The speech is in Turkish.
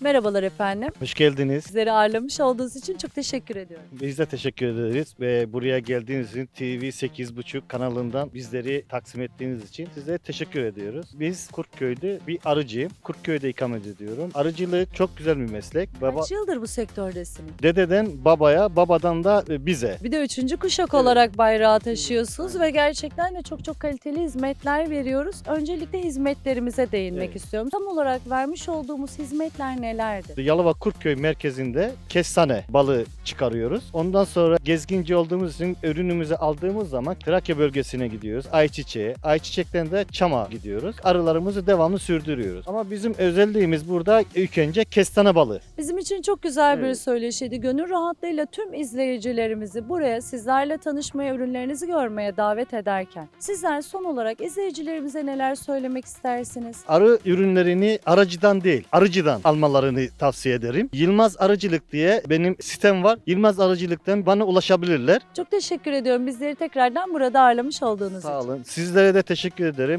Merhabalar efendim. Hoş geldiniz. Sizleri ağırlamış olduğunuz için çok teşekkür ediyorum. Biz de teşekkür ederiz ve buraya geldiğiniz için TV 8.5 kanalından bizleri taksim ettiğiniz için size teşekkür ediyoruz. Biz Kurtköy'de bir arıcıyım. Kurtköy'de ikamet ediyorum. Arıcılık çok güzel bir meslek. Baba Kaç yıldır bu sektördesiniz? dededen babaya, babadan da e, bize. Bir de üçüncü kuşak Evet. olarak bayrağı taşıyorsunuz ve gerçekten de çok çok kaliteli hizmetler veriyoruz. Öncelikle hizmetlerimize değinmek Evet. istiyorum. Tam olarak vermiş olduğumuz hizmetler nelerdir? Yalova Kurtköy merkezinde kestane balığı çıkarıyoruz. Ondan sonra gezginci olduğumuz için ürünümüzü aldığımız zaman Trakya bölgesine gidiyoruz. Ayçiçeği, ayçiçekten de çama gidiyoruz. Arılarımızı devamlı sürdürüyoruz. Ama bizim özelliğimiz burada ilk önce kestane balığı. Bizim için çok güzel bir Evet. söyleşiydi. Gönül rahatlığıyla tüm izleyicilerimizi buraya sizlerle tanışmaya, ürünlerinizi görmeye davet ederken sizler son olarak izleyicilerimize neler söylemek istersiniz? Arı ürünlerini aracıdan değil, arıcıdan almalarını tavsiye ederim. Yılmaz Arıcılık diye benim sitem var. Yılmaz Arıcılık'tan bana ulaşabilirler. Çok teşekkür ediyorum bizleri tekrardan burada ağırlamış olduğunuz Sağ için. olun. Sizlere de teşekkür ederim.